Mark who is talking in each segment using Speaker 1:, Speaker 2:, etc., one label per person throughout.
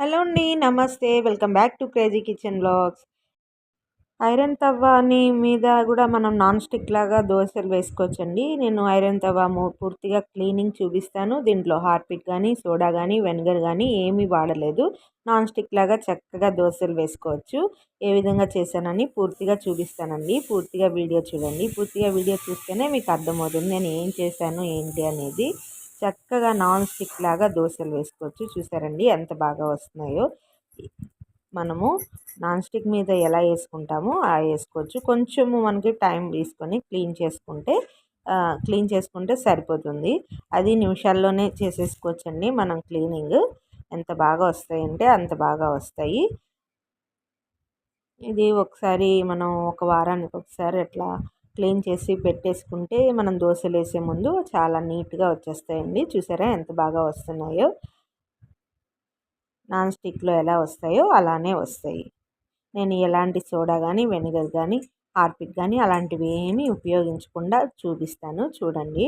Speaker 1: Hello అండి నమస్తే. Welcome back to crazy kitchen blogs. Iron తవ్వని మీద కూడా మనం నాన్ స్టిక్ లాగా దోశలు వేసుకోవచ్చండి. నేను ఐరన్ తవ్వ పూర్తిగా క్లీనింగ్ చూపిస్తాను. దీంట్లో హార్పిక్ కానీ సోడా కానీ వెనిగర్ కానీ ఏమీ వాడలేదు. నాన్ స్టిక్ లాగా చక్కగా దోశలు వేసుకోవచ్చు. ఏ విధంగా చేశానని పూర్తిగా చూపిస్తానండి. పూర్తిగా వీడియో చూడండి. పూర్తిగా వీడియో చూస్తేనే మీకు అర్థమవుతుంది. నేను ఏం చేశాను ఏంటి అనేది. చక్కగా నాన్ స్టిక్ లాగా దోశలు వేసుకోవచ్చు. చూసారండి ఎంత బాగా వస్తున్నాయో. మనము నాన్ స్టిక్ మీద ఎలా వేసుకుంటామో అలా వేసుకోవచ్చు. కొంచెము మనకి టైం తీసుకొని క్లీన్ చేసుకుంటే క్లీన్ చేసుకుంటే సరిపోతుంది. అది నిమిషాల్లోనే చేసేసుకోవచ్చండి మనం క్లీనింగ్. ఎంత బాగా వస్తాయంటే అంత బాగా వస్తాయి. ఇది ఒకసారి మనం ఒక వారానికి ఒకసారి అట్లా క్లీన్ చేసి పెట్టేసుకుంటే మనం దోశలు వేసే ముందు చాలా నీట్గా వచ్చేస్తాయండి. చూసారా ఎంత బాగా వస్తున్నాయో? నాన్ స్టిక్లో ఎలా వస్తాయో అలానే వస్తాయి. నేను ఎలాంటి సోడా కానీ వెనిగర్ కానీ హార్పిక్ కానీ అలాంటివి ఏమీ ఉపయోగించకుండా చూపిస్తాను. చూడండి.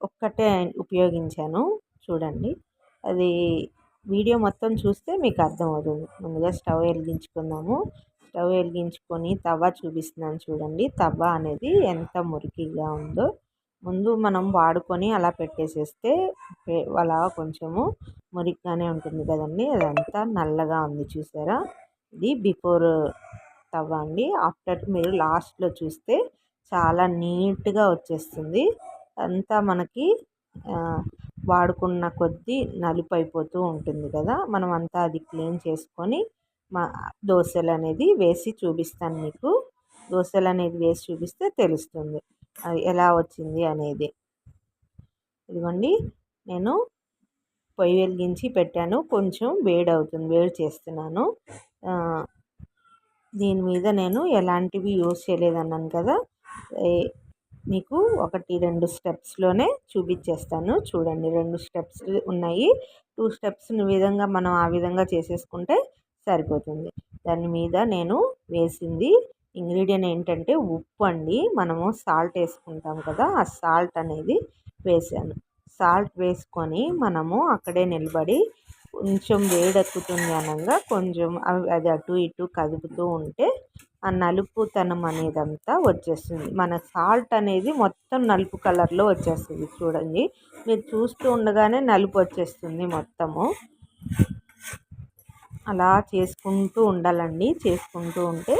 Speaker 1: ఒక్కటే ఉపయోగించాను. చూడండి. అది వీడియో మొత్తం చూస్తే మీకు అర్థమవుతుంది. ముందుగా స్టవ్ వెలిగించుకుందాము. స్టవ్ వెలిగించుకొని తవ్వ చూపిస్తున్నాను చూడండి. తవ్వ అనేది ఎంత మురికిగా ఉందో ముందు మనం వాడుకొని అలా పెట్టేసేస్తే అలా కొంచెము మురికిగానే ఉంటుంది కదండి. అదంతా నల్లగా ఉంది చూసారా? ఇది బిఫోర్ తవ్వ అండి. ఆఫ్టర్ మీరు లాస్ట్లో చూస్తే చాలా నీట్గా వచ్చేస్తుంది. అంతా మనకి వాడుకున్న కొద్దీ నలుపు అయిపోతూ ఉంటుంది కదా. మనం అంతా అది క్లీన్ చేసుకొని మా దోశలు అనేది వేసి చూపిస్తాను మీకు. దోశలు అనేది వేసి చూపిస్తే తెలుస్తుంది. అది ఎలా వచ్చింది అనేది. ఇదిగోండి నేను పొయ్యి వెలిగించి పెట్టాను. కొంచెం వేడి అవుతుంది వేడి చేస్తున్నాను. దీని మీద నేను ఎలాంటివి యూజ్ చేయలేదన్నాను కదా మీకు ఒకటి రెండు స్టెప్స్లోనే చూపించేస్తాను. చూడండి రెండు స్టెప్స్ ఉన్నాయి. టూ స్టెప్స్ విధంగా మనం ఆ విధంగా చేసేసుకుంటే సరిపోతుంది. దాని మీద నేను వేసింది ఇంగ్రీడియంట్ ఏంటంటే ఉప్పు అండి. మనము సాల్ట్ వేసుకుంటాం కదా ఆ సాల్ట్ అనేది వేసాను. సాల్ట్ వేసుకొని మనము అక్కడే నిలబడి కొంచెం వేడెక్కుతుంది అనగా కొంచెం అది అటు ఇటు కదుపుతూ ఉంటే ఆ నలుపుతనం అనేదంతా వచ్చేస్తుంది. మన సాల్ట్ అనేది మొత్తం నలుపు కలర్లో వచ్చేస్తుంది చూడండి. మీరు చూస్తూ ఉండగానే నలుపు వచ్చేస్తుంది మొత్తము. అలా చేసుకుంటూ ఉండాలండి. చేసుకుంటూ ఉంటే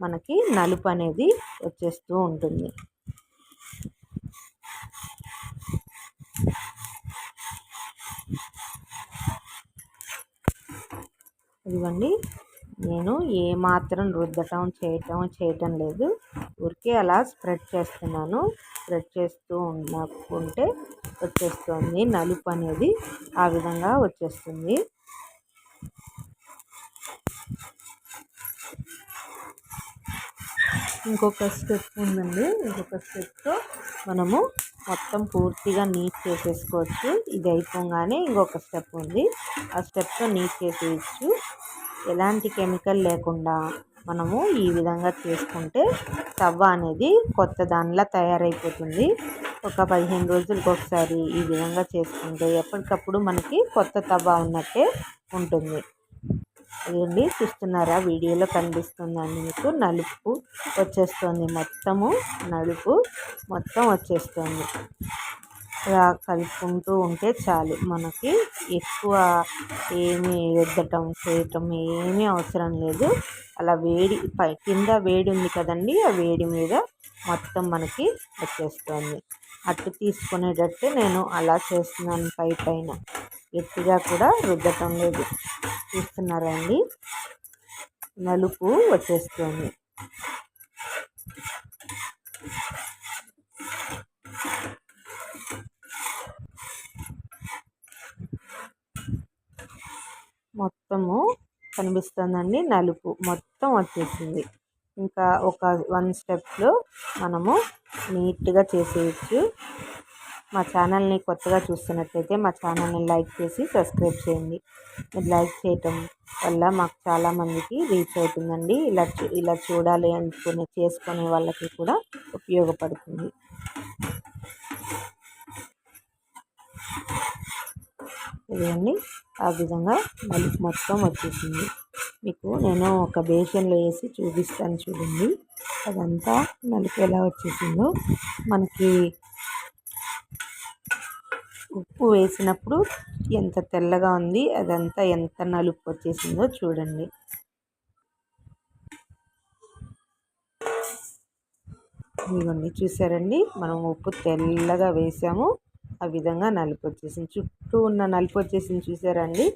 Speaker 1: మనకి నలుపు అనేది వచ్చేస్తూ ఉంటుంది. ఇదిగోండి. నేను ఏమాత్రం రుద్దటం చేయటం చేయటం లేదు. ఊరికే అలా స్ప్రెడ్ చేస్తున్నాను. స్ప్రెడ్ చేస్తూ ఉన్నకుంటే వచ్చేస్తుంది. నలుపు అనేది ఆ విధంగా వచ్చేస్తుంది. ఇంకొక స్టెప్ ఉందండి. ఇంకొక స్టెప్తో మనము మొత్తం పూర్తిగా నీట్ చేసేసుకోవచ్చు. ఇది అయిపోగానే ఇంకొక స్టెప్ ఉంది. ఆ స్టెప్తో నీట్ చేసేయచ్చు. ఎలాంటి కెమికల్ లేకుండా మనము ఈ విధంగా చేసుకుంటే తవ్వ అనేది కొత్త దానిలా తయారైపోతుంది. ఒక పదిహేను రోజులకు ఒకసారి ఈ విధంగా చేసుకుంటే ఎప్పటికప్పుడు మనకి కొత్త తవ్వ ఉన్నట్టే ఉంటుంది. అదండి చూస్తున్నారా? వీడియోలో కనిపిస్తుందండి మీకు. నలుపు వచ్చేస్తుంది మొత్తము. నలుపు మొత్తం వచ్చేస్తుంది. ఇలా కలుపుకుంటూ ఉంటే చాలు. మనకి ఎక్కువ ఏమి రుద్దటం చేయటం ఏమీ అవసరం లేదు. అలా వేడి పై కింద వేడి ఉంది కదండి ఆ వేడి మీద మొత్తం మనకి వచ్చేస్తుంది. అట్టు తీసుకునేటట్టు నేను అలా చేస్తున్నాను పై పైన. ఎత్తుగా కూడా రుద్దటం లేదు. చూస్తున్నారా అండి నలుపు వచ్చేస్తుంది. మొత్తము కనిపిస్తుందండి నలుపు. మొత్తం వచ్చేసింది. ఇంకా ఒక వన్ స్టెప్లో మనము నీట్గా చేసేయచ్చు. మా ఛానల్ని కొత్తగా చూస్తున్నట్లయితే మా ఛానల్ని లైక్ చేసి సబ్స్క్రైబ్ చేయండి. మీరు లైక్ చేయటం వల్ల మాకు చాలామందికి రీచ్ అవుతుందండి. ఇలా ఇలా చూడాలి అనుకునే చేసుకునే వాళ్ళకి కూడా ఉపయోగపడుతుంది. ఇదండి ఆ విధంగా నలుపు మొత్తం వచ్చేసింది. మీకు నేను ఒక బేషన్లో వేసి చూపిస్తాను చూడండి. అదంతా నలుపు ఎలా వచ్చేసిందో. మనకి ఉప్పు వేసినప్పుడు ఎంత తెల్లగా ఉంది అదంతా ఎంత నలుపు వచ్చేసిందో చూడండి. ఇదిగోండి చూసారండి? మనం ఉప్పు తెల్లగా వేసాము ఆ విధంగా నలుపు వచ్చేసింది. చుట్టూ ఉన్న నలుపు వచ్చేసింది చూసారండి?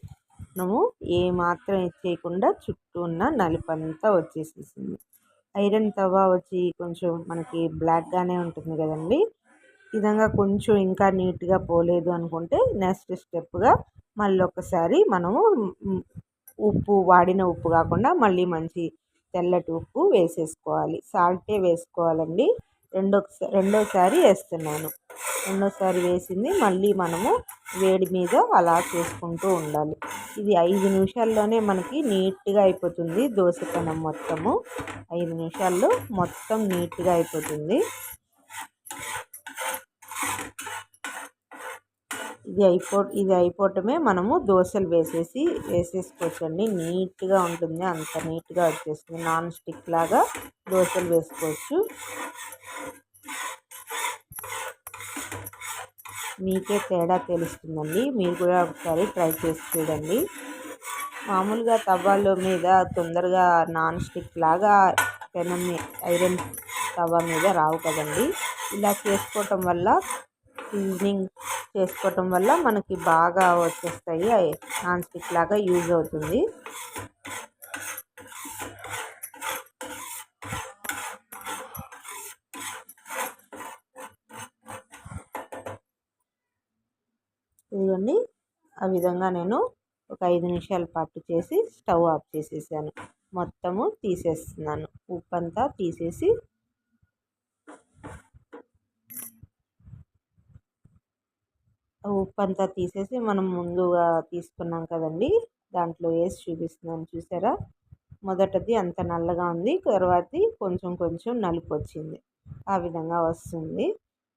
Speaker 1: మనము ఏ మాత్రం చేయకుండా చుట్టూ ఉన్న నలుపు అంతా వచ్చేసేసింది. ఐరన్ తవా వచ్చి కొంచెం మనకి బ్లాక్గానే ఉంటుంది కదండి? విధంగా కొంచెం ఇంకా నీట్గా పోలేదు అనుకుంటే నెక్స్ట్ స్టెప్గా మళ్ళీ ఒకసారి మనము ఉప్పు వాడిన ఉప్పు కాకుండా మళ్ళీ మంచి తెల్లటి ఉప్పు వేసేసుకోవాలి. సాల్టే వేసుకోవాలండి. రెండో రెండోసారి వేస్తున్నాను. రెండోసారి వేసింది మళ్ళీ మనము వేడి మీద అలా చేసుకుంటూ ఉండాలి. ఇది ఐదు నిమిషాల్లోనే మనకి నీట్గా అయిపోతుంది దోశ పెనం మొత్తము. ఐదు నిమిషాల్లో మొత్తం నీట్గా అయిపోతుంది. ఇది అయిపో ఇది అయిపోవటమే మనము దోశలు వేసేసి వేసేసుకోవచ్చండి. నీట్గా ఉంటుంది. అంత నీట్గా వచ్చేస్తుంది. నాన్ స్టిక్ లాగా దోశలు వేసుకోవచ్చు. మీకే తేడా తెలుస్తుందండి. మీరు కూడా ఒకసారి ట్రై చేసి చూడండి. మామూలుగా తవ్వాల మీద తొందరగా నాన్ స్టిక్ లాగా పెనం ఐరన్ తవ్వ మీద రావు కదండి. ఇలా చేసుకోవటం వల్ల ఈవినింగ్ చేసుకోవటం వల్ల మనకి బాగా వచ్చేస్తాయి. నాన్ స్టిక్ లాగా యూజ్ అవుతుంది. ఇదిగోండి. ఆ విధంగా నేను ఒక ఐదు నిమిషాల పాటు చేసి స్టవ్ ఆఫ్ చేసేసాను. మొత్తము తీసేస్తున్నాను. ఉప్పు అంతా తీసేసి ఉప్పు అంతా తీసేసి మనం ముందుగా తీసుకున్నాం కదండి. దాంట్లో వేసి చూపిస్తున్నాను చూసారా? మొదటది అంత నల్లగా ఉంది. తర్వాతది కొంచెం కొంచెం నలుపు వచ్చింది. ఆ విధంగా వస్తుంది.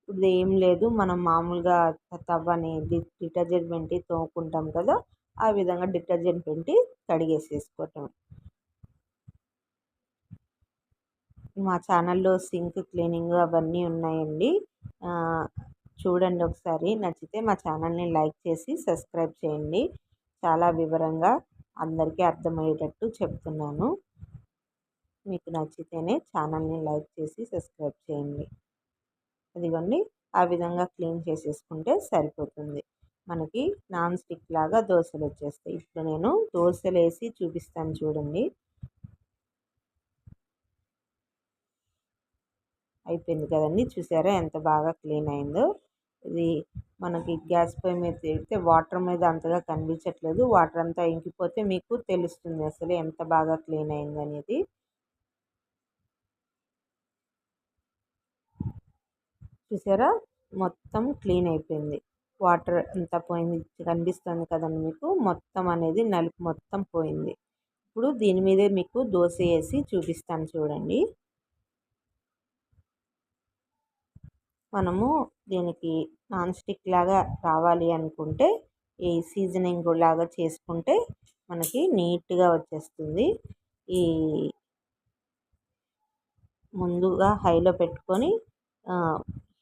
Speaker 1: ఇప్పుడు ఏం లేదు. మనం మామూలుగా తవ్వని డిటర్జెంట్ పెట్టి తోముకుంటాం కదా ఆ విధంగా డిటర్జెంట్ పెట్టి కడిగేసేసుకోవటం. మా ఛానల్లో సింక్ క్లీనింగ్ అవన్నీ ఉన్నాయండి. చూడండి ఒకసారి. నచ్చితే మా ఛానల్ని లైక్ చేసి సబ్స్క్రైబ్ చేయండి. చాలా వివరంగా అందరికీ అర్థమయ్యేటట్టు చెప్తున్నాను. మీకు నచ్చితేనే ఛానల్ని లైక్ చేసి సబ్స్క్రైబ్ చేయండి. అదిగోండి. ఆ విధంగా క్లీన్ చేసేసుకుంటే సరిపోతుంది. మనకి నాన్ స్టిక్ లాగా దోశలు వచ్చేస్తాయి. ఇప్పుడు నేను దోశలు వేసి చూపిస్తాను చూడండి. అయిపోయింది కదండి. చూసారా ఎంత బాగా క్లీన్ అయిందో. ఇది మనకి గ్యాస్ పొయ్యి మీద పెడితే వాటర్ మీద అంతగా కనిపించట్లేదు. వాటర్ అంతా ఇంకిపోతే మీకు తెలుస్తుంది అసలు ఎంత బాగా క్లీన్ అయింది అనేది. చూసారా? మొత్తం క్లీన్ అయిపోయింది. వాటర్ అంతా పోయింది. కనిపిస్తుంది కదండి మీకు? మొత్తం అనేది నలుపు మొత్తం పోయింది. ఇప్పుడు దీని మీదే మీకు దోశ వేసి చూపిస్తాను చూడండి. మనము దీనికి నాన్ స్టిక్ లాగా కావాలి అనుకుంటే ఈ సీజనింగ్ లాగా చేసుకుంటే మనకి నీట్గా వచ్చేస్తుంది. ఈ ముందుగా హైలో పెట్టుకొని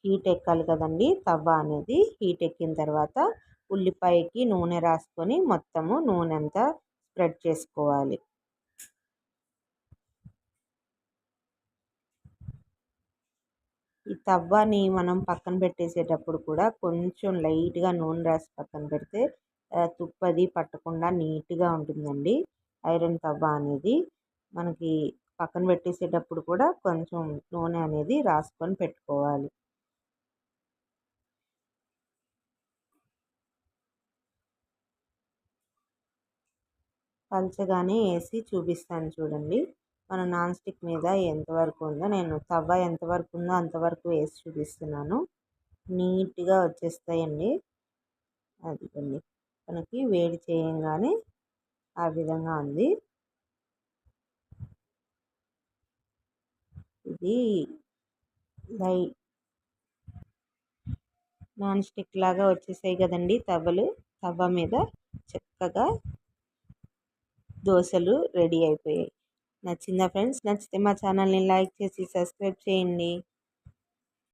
Speaker 1: హీట్ ఎక్కాలి కదండి తవ్వ అనేది హీట్ ఎక్కిన తర్వాత ఉల్లిపాయకి నూనె రాసుకొని మొత్తము నూనె అంతా స్ప్రెడ్ చేసుకోవాలి. ఈ తవ్వని మనం పక్కన పెట్టేసేటప్పుడు కూడా కొంచెం లైట్గా నూనె రాసి పక్కన పెడితే తుప్పది పట్టకుండా నీట్గా ఉంటుందండి. ఐరన్ తవ్వ అనేది. మనకి పక్కన పెట్టేసేటప్పుడు కూడా కొంచెం నూనె అనేది రాసుకొని పెట్టుకోవాలి. పలచగానే వేసి చూపిస్తాను చూడండి. మన నాన్ స్టిక్ మీద ఎంతవరకు ఉందో నేను తవ్వ ఎంతవరకు ఉందో అంతవరకు వేసి చూపిస్తున్నాను. నీట్గా వచ్చేస్తాయండి. అదిగోండి. మనకి వేడి చేయంగానే ఆ విధంగా ఉంది. ఇది లై నాన్ స్టిక్ లాగా వచ్చేసాయి కదండి తవ్వలు. తవ్వ మీద చక్కగా దోశలు రెడీ అయిపోయాయి. నచ్చిందా ఫ్రెండ్స్? నచ్చితే మా ఛానల్ని లైక్ చేసి సబ్స్క్రైబ్ చేయండి.